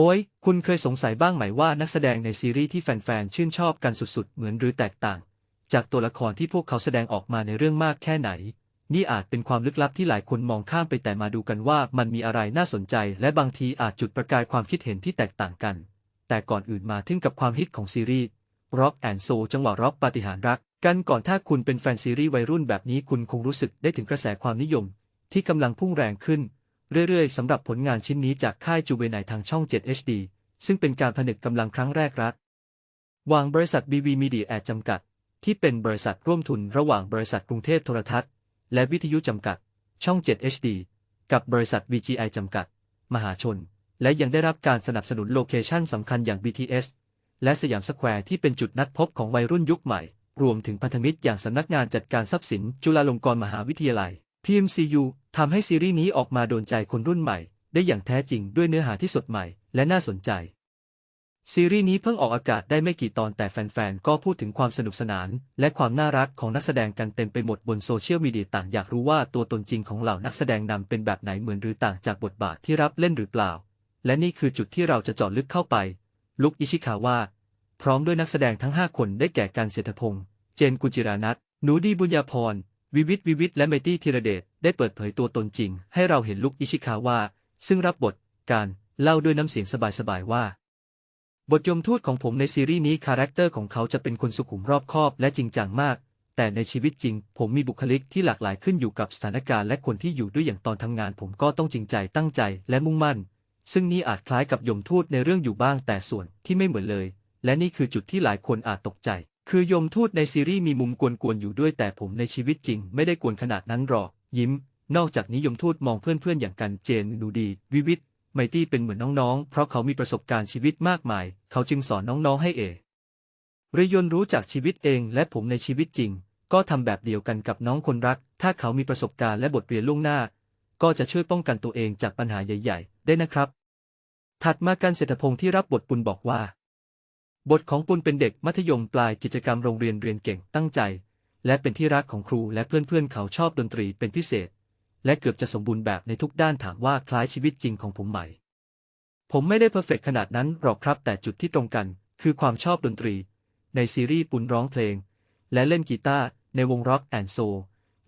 โอ้ย คุณเคยสงสัยบ้างไหมว่านักแสดงในซีรีส์ที่แฟนๆ ชื่นชอบกันสุดๆ เหมือนหรือแตกต่าง จากตัวละครที่พวกเขาแสดงออกมาในเรื่องมากแค่ไหน นี่อาจเป็นความลึกลับที่หลายคนมองข้ามไปแต่มาดูกันว่ามันมีอะไรน่าสนใจ และบางทีอาจจุดประกายความคิดเห็นที่แตกต่างกัน แต่ก่อนอื่นมาถึงกับความฮิตของซีรีส์ Rock and Soul จังหวะร็อกปาฏิหาริย์รัก กันก่อนถ้าคุณเป็นแฟนซีรีส์วัยรุ่นแบบนี้คุณคงรู้สึกได้ถึงกระแสความนิยม ที่กำลังพุ่งแรงขึ้น เรื่อยๆสำหรับผลงานชิ้นนี้จากค่ายจูเวไนทางช่อง 7 HD ซึ่งเป็นการผนึกกำลังครั้งแรกรัฐวางบริษัท BV Media แอดจำกัด ที่เป็นบริษัทร่วมทุนระหว่างบริษัทกรุงเทพโทรทัศน์ และวิทยุจำกัด ช่อง 7 HD กับบริษัท VGI จำกัด มหาชน และยังได้รับการสนับสนุนโลเคชั่นสำคัญอย่าง BTS และสยามสแควร์ที่เป็นจุดนัดพบของวัยรุ่นยุคใหม่ รวมถึงพันธมิตรอย่างสำนักงานจัดการทรัพย์สิน จุฬาลงกรณ์มหาวิทยาลัย PMCU ทำให้ซีรีส์นี้ออกมาโดนใจคนรุ่นใหม่ ได้อย่างแท้จริงด้วยเนื้อหาที่สดใหม่และน่าสนใจ ซีรีส์นี้เพิ่งออกอากาศได้ไม่กี่ตอนแต่แฟนๆ ก็พูดถึงความสนุกสนาน และความน่ารักของนักแสดงกันเต็มไปหมดบนโซเชียลมีเดียต่างอยากรู้ว่าตัวตนจริงของเหล่านักแสดงนำเป็นแบบไหนเหมือนหรือต่างจากบทบาทที่รับเล่นหรือเปล่า และนี่คือจุดที่เราจะเจาะลึกเข้าไป ลุกอิชิคาวะพร้อมด้วยนักแสดงทั้ง 5 คนได้แก่การเศรษฐพงษ์ เจนกุจิรานัทหนูดีบุญญาพร วิวิทวิวิทและไมตี้ธีรเดชได้เปิดเผยตัวตนจริง ให้เราเห็นลุกอิชิคาวะซึ่งรับบทการเล่าด้วยน้ำเสียงสบายๆว่า บทยมทูตของผมในซีรีส์นี้คาแรคเตอร์ของเขาจะเป็นคนสุขุมรอบคอบและจริงจังมาก แต่ในชีวิตจริง ผมมีบุคลิกที่หลากหลายขึ้นอยู่กับสถานการณ์และคนที่อยู่ด้วยอย่างตอนทำงาน ผมก็ต้องจริงใจตั้งใจและมุ่งมั่น ซึ่งนี่อาจคล้ายกับยมทูตในเรื่องอยู่บ้างแต่ส่วนที่ไม่เหมือนเลย และนี่คือจุดที่หลายคนอาจตกใจ คือยมทูตในซีรีส์มีมุมกวนๆอยู่ด้วยแต่ผมในชีวิตจริง ไม่ได้กวนขนาดนั้นหรอก ยิ้ม นอกจากนี้ยมทูตมองเพื่อนๆอย่างกันเจนดูดี วิวิทไมตี้เป็นเหมือนน้องๆ เพราะเขามีประสบการณ์ชีวิตมากมาย เขาจึงสอนน้องๆให้เอรยนรู้จากชีวิตเองและผมในชีวิตจริง ก็ทำแบบเดียวกันกับน้องคนรัก ถ้าเขามีประสบการณ์และบทเรียนล่วงหน้า ก็จะช่วยป้องกันตัวเองจากปัญหาใหญ่ ๆ ได้นะครับ ถัดมาการเศรษฐพงษ์ที่รับบทปุณบอกว่า บทของปุณเป็นเด็กมัธยมปลายกิจกรรมโรงเรียนเรียนเก่งตั้งใจ และเป็นที่รักของครูและเพื่อนๆเขาชอบดนตรีเป็นพิเศษ และเกือบจะสมบูรณ์แบบในทุกด้านถามว่าคล้ายชีวิตจริงของผมไหม ผมไม่ได้เพอร์เฟกขนาดนั้นหรอกครับแต่จุดที่ตรงกัน คือความชอบดนตรี ในซีรีส์ปุณร้องเพลง และเล่นกีตาร์ในวงร็อกแอนด์โซ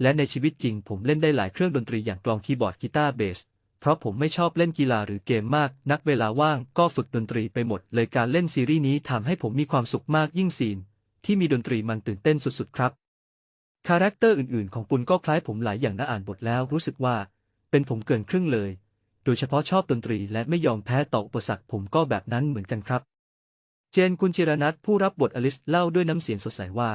และในชีวิตจริงผมเล่นได้หลายเครื่องดนตรีอย่างกลองคีย์บอร์ดกีตาร์เบส เพราะผมไม่ชอบเล่นกีฬาหรือเกมมาก นักเวลาว่างก็ฝึกดนตรีไปหมด เลยการเล่นซีรีส์นี้ทำให้ผมมีความสุขมากยิ่งซีน ที่มีดนตรีมันตื่นเต้นสุดๆครับคาแรคเตอร์อื่นๆ ของปุณก็คล้ายผมหลายอย่างน่าอ่านบทแล้วรู้สึกว่า เป็นผมเกินครึ่งเลย โดยเฉพาะชอบดนตรีและไม่ยอมแพ้ต่ออุปสรรคผมก็แบบนั้นเหมือนกันครับ เจนกุลจิรนัทผู้รับบทอลิสเล่าด้วยน้ำเสียงสดใสว่า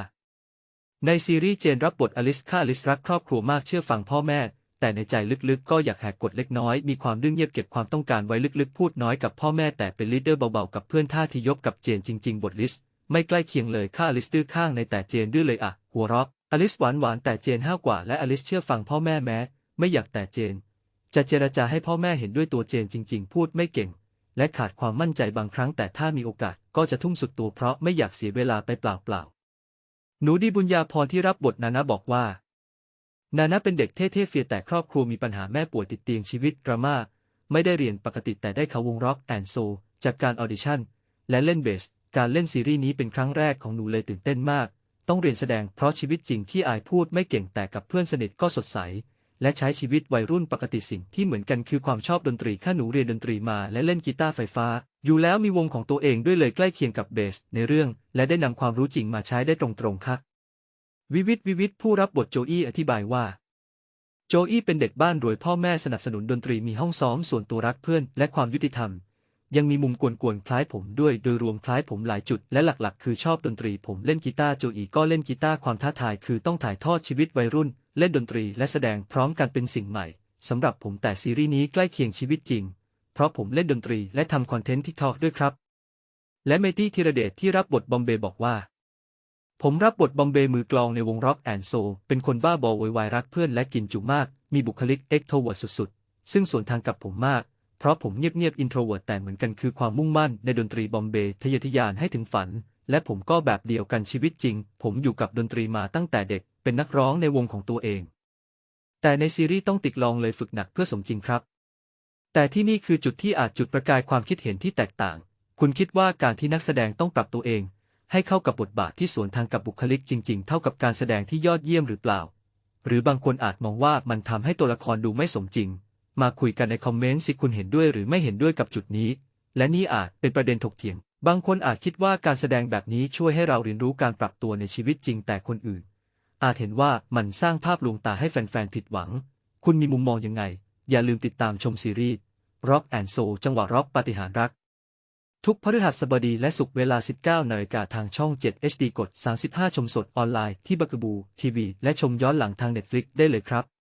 ในซีรีส์เจนรับบทอลิสค่าอลิสรักครอบครัวมากเชื่อฟังพ่อแม่ แต่ในใจลึกๆ ก็อยากแหกกฎเล็กน้อย มีความดื้อเงียบเก็บความต้องการไว้ลึกๆ พูดน้อยกับพ่อแม่แต่เป็นลีดเดอร์เบาๆ กับเพื่อนท่าที่ยบกับเจนจริง ๆ บทลิสไม่ใกล้เคียงเลยค่าอลิสดื้อข้างในแต่เจนดื้อเลยอะหัวเราะอลิสหวานหวานๆแต่เจนห้าวกว่าและอลิสเชื่อฟังพ่อแม่แม้ ไม่อยากแต่เจน จะเจรจาให้พ่อแม่เห็นด้วยตัวเจนจริง ๆ พูดไม่เก่ง และขาดความมั่นใจบางครั้งแต่ถ้ามีโอกาสก็จะทุ่มสุดตัวเพราะไม่อยากเสียเวลาไปเปล่าๆหนูดีบุญญาพรที่รับบทนานะบอกว่า นานะเป็นเด็กเท่ๆเฟียแต่ครอบครัวมีปัญหาแม่ป่วยติดเตียงชีวิตดราม่าไม่ได้เรียนปกติแต่ได้เขาวงร็อกแอนโซจากการออดิชั่น และเล่นเบส การเล่นซีรีส์นี้เป็นครั้งแรกของหนูเลยตื่นเต้นมาก ต้องเรียนแสดงเพราะชีวิตจริงที่อายพูดไม่เก่งแต่กับเพื่อนสนิทก็สดใส และใช้ชีวิตวัยรุ่นปกติสิ่งที่เหมือนกันคือความชอบดนตรีข้าหนูเรียนดนตรีมาและเล่นกีตาร์ไฟฟ้า อยู่แล้วมีวงของตัวเองด้วยเลยใกล้เคียงกับเบสในเรื่อง และได้นำความรู้จริงมาใช้ได้ตรงๆค่ะ วิวิทวิวิทผู้รับบทโจอี้อธิบายว่า โจอี้เป็นเด็กบ้านรวยพ่อแม่สนับสนุนดนตรีมีห้องซ้อมส่วนตัวรักเพื่อนและความยุติธรรม ยังมีมุมกวนๆคล้ายผมด้วยโดยรวมคล้ายผมหลายจุด และหลักๆ คือชอบดนตรีผมเล่นกีตาร์โจอี้ก็เล่นกีตาร์ความท้าทายคือต้องถ่ายทอดชีวิตวัยรุ่น เล่นดนตรีและแสดงพร้อมกันเป็นสิ่งใหม่สำหรับผมแต่ซีรีส์นี้ใกล้เคียงชีวิตจริง เพราะผมเล่นดนตรีและทำคอนเทนต์ทิกทอกด้วยครับ และเมตี้ธีรเดชที่รับบทบอมเบย์บอกว่า ผมรับบทบอมเบย์มือกลองในวงร็อกแอนด์โซเป็นคนบ้าบอโวยวายรักเพื่อนและกินจุมาก มีบุคลิกเอ็กโทรเวิร์ดสุดๆ ซึ่งสวนทางกับผมมาก เพราะผมเงียบๆอินโทรเวิร์ดแต่เหมือนกันคือความมุ่งมั่นในดนตรีบอมเบย์ทะเยอทะยานให้ถึงฝัน และผมก็แบบเดียวกันชีวิตจริง ผมอยู่กับดนตรีมาตั้งแต่เด็ก เป็นนักร้องในวงของตัวเอง แต่ในซีรีส์ต้องติดลองเลยฝึกหนักเพื่อสมจริงครับ แต่ที่นี่คือจุดที่อาจจุดประกายความคิดเห็นที่แตกต่าง คุณคิดว่าการที่นักแสดงต้องปรับตัวเอง ให้เข้ากับบทบาทที่สวนทางกับบุคลิกจริง ๆ เท่ากับการแสดงที่ยอดเยี่ยมหรือเปล่า หรือบางคนอาจมองว่ามันทำให้ตัวละครดูไม่สมจริง มาคุยกันในคอมเมนต์สิคุณเห็นด้วยหรือไม่เห็นด้วยกับจุดนี้ และนี่อาจเป็นประเด็นถกเถียง บางคนอาจคิดว่าการแสดงแบบนี้ช่วยให้เราเรียนรู้การปรับตัวในชีวิตจริงแต่คนอื่น อาจเห็นว่ามันสร้างภาพลวงตาให้แฟนๆผิดหวัง คุณมีมุมมองยังไง อย่าลืมติดตามชมซีรีส์ Rock and Soul จังหวะร็อกปฏิหารรัก ทุกพฤหัสบดีและศุกร์เวลา 19นาฬิกาทางช่อง 7 HD กด 35 ชมสดออนไลน์ที่บักบู ทีวี และชมย้อนหลังทาง Netflix ได้เลยครับ